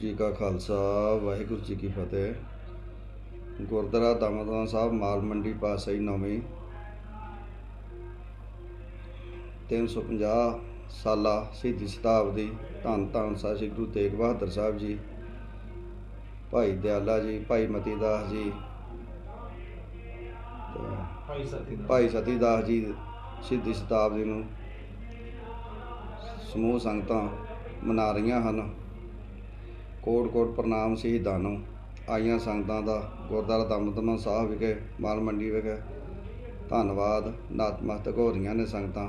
ਜੀ ਕਾ ਖਾਲਸਾ ਵਾਹਿਗੁਰੂ ਜੀ ਕੀ ਫਤਿਹ। ਗੁਰਦੁਆਰਾ ਦਮਦਮਾ ਸਾਹਿਬ ਮਾਲ ਮੰਡੀ ਪਾਸਈ ਨੌਵੀਂ। 350 ਸਾਲਾ ਸ਼ਹੀਦੀ ਸ਼ਤਾਬਦੀ ਧੰਨ ਧੰਨ ਸਾਹਿਬ ਸ੍ਰੀ ਗੁਰੂ ਤੇਗ ਬਹਾਦਰ ਸਾਹਿਬ ਜੀ ਭਾਈ ਦਿਆਲਾ ਜੀ ਭਾਈ ਮਤੀ ਦਾਸ ਜੀ ਭਾਈ ਸਤੀ ਦਾਸ। ਜੀ ਸ਼ਹੀਦੀ ਸ਼ਤਾਬਦੀ ਨੂੰ ਸਮੂਹ ਸੰਗਤਾਂ ਮਨਾ ਰਹੀਆਂ ਹਨ। ਕੋਟ ਕੋਟ ਪ੍ਰਣਾਮ ਸ਼ਹੀਦਾਂ ਨੂੰ ਆਈਆਂ ਸੰਗਤਾਂ ਦਾ ਗੁਰਦੁਆਰਾ ਦਮਦਮਾ ਸਾਹਿਬ ਵਿਖੇ ਮਾਲ ਮੰਡੀ ਵਿਖੇ। ਧੰਨਵਾਦ ਨਤਮਸਤਕ ਹੋ ਰਹੀਆਂ ਨੇ ਸੰਗਤਾਂ।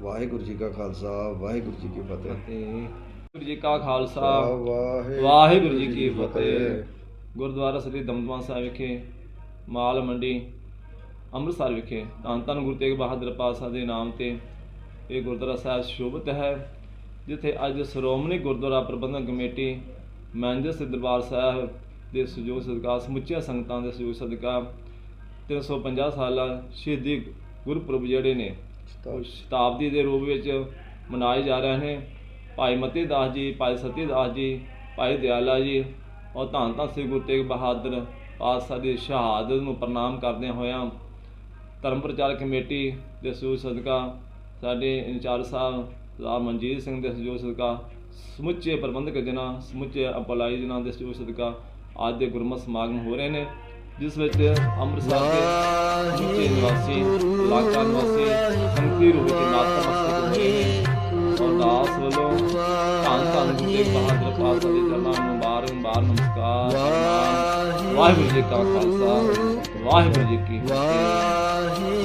ਵਾਹਿਗੁਰੂ ਜੀ ਕਾ ਖਾਲਸਾ ਵਾਹਿਗੁਰੂ ਜੀ ਕੀ ਫਤਿਹ। ਵਾਹਿਗੁਰੂ ਜੀ ਕਾ ਖਾਲਸਾ ਵਾਹਿਗੁਰੂ ਵਾਹਿਗੁਰੂ ਜੀ ਕੀ ਫਤਿਹ। ਗੁਰਦੁਆਰਾ ਸ੍ਰੀ ਦਮਦਮਾ ਸਾਹਿਬ ਵਿਖੇ ਮਾਲ ਮੰਡੀ ਅੰਮ੍ਰਿਤਸਰ ਵਿਖੇ। ਧੰਨ ਧੰਨ ਗੁਰੂ ਤੇਗ ਬਹਾਦਰ ਪਾਤਸ਼ਾਹ ਦੇ ਨਾਮ ਤੇ ਇਹ ਗੁਰਦੁਆਰਾ ਸਾਹਿਬ ਸ਼ੋਭਿਤ ਹੈ। ਜਿੱਥੇ ਅੱਜ ਸ਼੍ਰੋਮਣੀ ਗੁਰਦੁਆਰਾ ਪ੍ਰਬੰਧਕ ਕਮੇਟੀ ਮੈਨੇਜਰ ਸ੍ਰੀ ਦਰਬਾਰ ਸਾਹਿਬ ਦੇ ਸਹਿਯੋਗ ਸਦਕਾ ਸਮੁੱਚੀਆਂ ਸੰਗਤਾਂ ਦੇ ਸਹਿਯੋਗ ਸਦਕਾ 350 ਸਾਲਾ ਸ਼ਹੀਦੀ ਗੁਰਪੁਰਬ ਜਿਹੜੇ ਨੇ ਸ਼ਤਾਬਦੀ। ਦੇ ਰੂਪ ਵਿੱਚ ਮਨਾਏ ਜਾ ਰਹੇ ਨੇ। ਭਾਈ ਮਤੀ ਦਾਸ ਜੀ ਭਾਈ ਸਤੀ ਦਾਸ ਜੀ ਭਾਈ ਦਿਆਲਾ ਜੀ ਔਰ ਧੰਨ ਧੰਨ ਸ੍ਰੀ ਗੁਰੂ ਤੇਗ ਬਹਾਦਰ ਪਾਤਸ਼ਾਹ ਦੀ ਸ਼ਹਾਦਤ ਨੂੰ ਪ੍ਰਣਾਮ ਕਰਦਿਆਂ ਹੋਇਆਂ ਧਰਮ ਪ੍ਰਚਾਰ ਕਮੇਟੀ ਦੇ ਸਹਿਯੋਗ ਸਦਕਾ ਸਾਡੇ ਇੰਚਾਰਜ ਸਾਹਿਬ ਸਰਦਾਰ ਮਨਜੀਤ ਸਿੰਘ ਦੇ ਸਹਿਯੋਗ ਸਦਕਾ, ਸਮੁੱਚੇ ਪ੍ਰਬੰਧਕ ਜਨਾਂ, ਸਮੁੱਚੇ ਅਪਲਾਈ ਜਨਾਂ ਦੇ ਸਹਿਯੋਗ ਸਦਕਾ ਅੱਜ ਦੇ ਗੁਰਮਤਿ ਸਮਾਗਮ ਹੋ ਰਹੇ ਨੇ, ਜਿਸ ਵਿੱਚ ਅੰਮ੍ਰਿਤਸਰ ਦੇ ਸਮੁੱਚੇ ਨਿਵਾਸੀ, ਇਲਾਕਾ ਨਿਵਾਸੀ ਸੰਗਤੀ ਰੂਪ ਵਿੱਚ ਨਤਮਸਤਕ ਹੋਏ ਨੇ ਔਰ ਦਾਸ ਵੱਲੋਂ ਧੰਨ ਧੰਨ ਗੁਰੂ ਤੇਗ ਬਹਾਦਰ ਪਾਤਸ਼ਾਹ ਦੇ ਚਰਨਾਂ ਨੂੰ ਬਾਰੰਬਾਰ ਨਮਸਕਾਰ ਪ੍ਰਣਾਮ। ਵਾਹਿਗੁਰੂ ਜੀ ਕਾ ਖਾਲਸਾ, ਵਾਹਿਗੁਰੂ ਜੀ ਕੀ ਫਤਿਹ